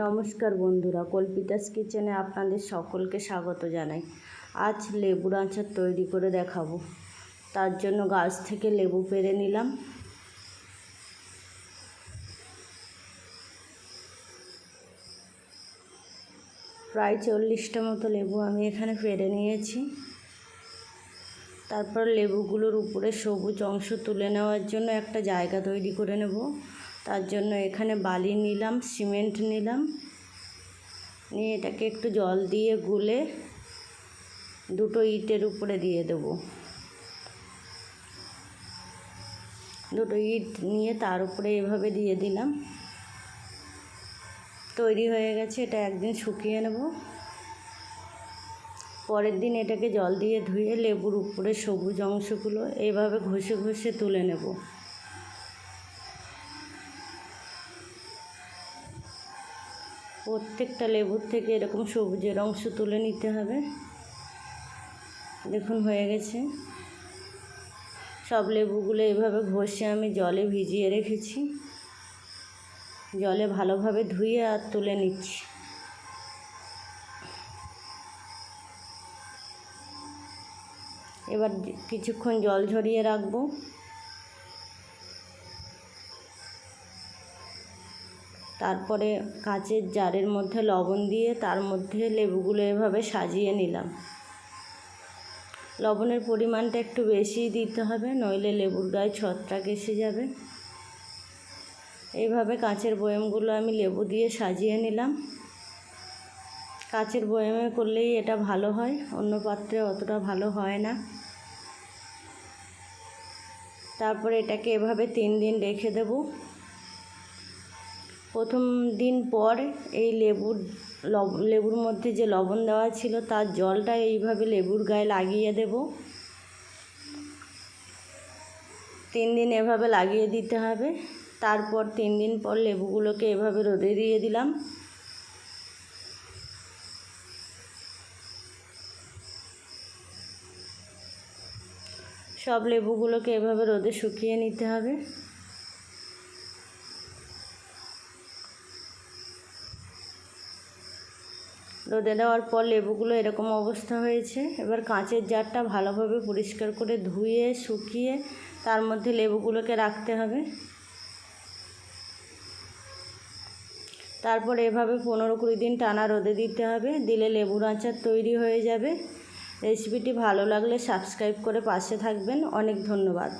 নমস্কার বন্ধুরা, কল্পিতাস কিচেনে আপনাদের সকলকে স্বাগত জানাই। আজ লেবুর আচার তৈরি করে দেখাবো। তার জন্য গাছ থেকে লেবু পেরে নিলাম। প্রায় চল্লিশটা মতো লেবু আমি এখানে পেরে নিয়েছি। তারপর লেবুগুলোর উপরে সবুজ অংশ তুলে নেওয়ার জন্য একটা জায়গা তৈরি করে নেব। তার জন্য এখানে বালি নিলাম, সিমেন্ট নিলাম। নিয়ে এটাকে একটু জল দিয়ে গুলে দুটো ইটের উপরে দিয়ে দেবো। দুটো ইট নিয়ে তার উপরে এভাবে দিয়ে দিলাম। তৈরি হয়ে গেছে, এটা একদিন শুকিয়ে নেব। পরের দিন এটাকে জল দিয়ে ধুয়ে লেবুর উপরে সবুজ অংশগুলো এইভাবে ঘষে ঘষে তুলে নেব। প্রত্যেকটা লেবুর থেকে এরকম সবুজের অংশ তুলে নিতে হবে। দেখুন, হয়ে গেছে। সব লেবুগুলো এভাবে ঘষে আমি জলে ভিজিয়ে রেখেছি। জলে ভালোভাবে ধুয়ে আর তুলে নিচ্ছি। এবার কিছুক্ষণ জল ঝরিয়ে রাখব। তারপরে কাঁচের জারের মধ্যে লবণ দিয়ে তার মধ্যে লেবুগুলো এভাবে সাজিয়ে নিলাম। লবণের পরিমাণটা একটু বেশিই দিতে হবে, নইলে লেবুর গায়ে ছত্রাক এসে যাবে। এইভাবে কাঁচের বয়ামগুলো আমি লেবু দিয়ে সাজিয়ে নিলাম। কাঁচের বয়ামে করলেই এটা ভালো হয়, অন্য পাত্রে অতটা ভালো হয় না। তারপরে এটাকে এভাবে তিন দিন রেখে দেবো। প্রথম দিন পর এই লেবুর লেবুর মধ্যে যে লবণ দেওয়া ছিল, তার জলটা এইভাবে লেবুর গায়ে লাগিয়ে দেব। তিন দিন এভাবে লাগিয়ে দিতে হবে। তারপর তিন দিন পর লেবুগুলোকে এভাবে রোদে দিয়ে দিলাম। সব লেবুগুলোকে এভাবে রোদে শুকিয়ে নিতে হবে। রোদে দেওয়ার পর লেবুগুলো এরকম অবস্থা হয়েছে। এবার কাঁচের জারটা ভালোভাবে পরিষ্কার করে ধুয়ে, শুকিয়ে তার মধ্যে লেবুগুলোকে রাখতে হবে। তারপর এভাবে পনেরো কুড়ি দিন টানা রোদে দিতে হবে। দিলে লেবুর আচার তৈরি হয়ে যাবে। রেসিপিটি ভালো লাগলে সাবস্ক্রাইব করে পাশে থাকবেন। অনেক ধন্যবাদ।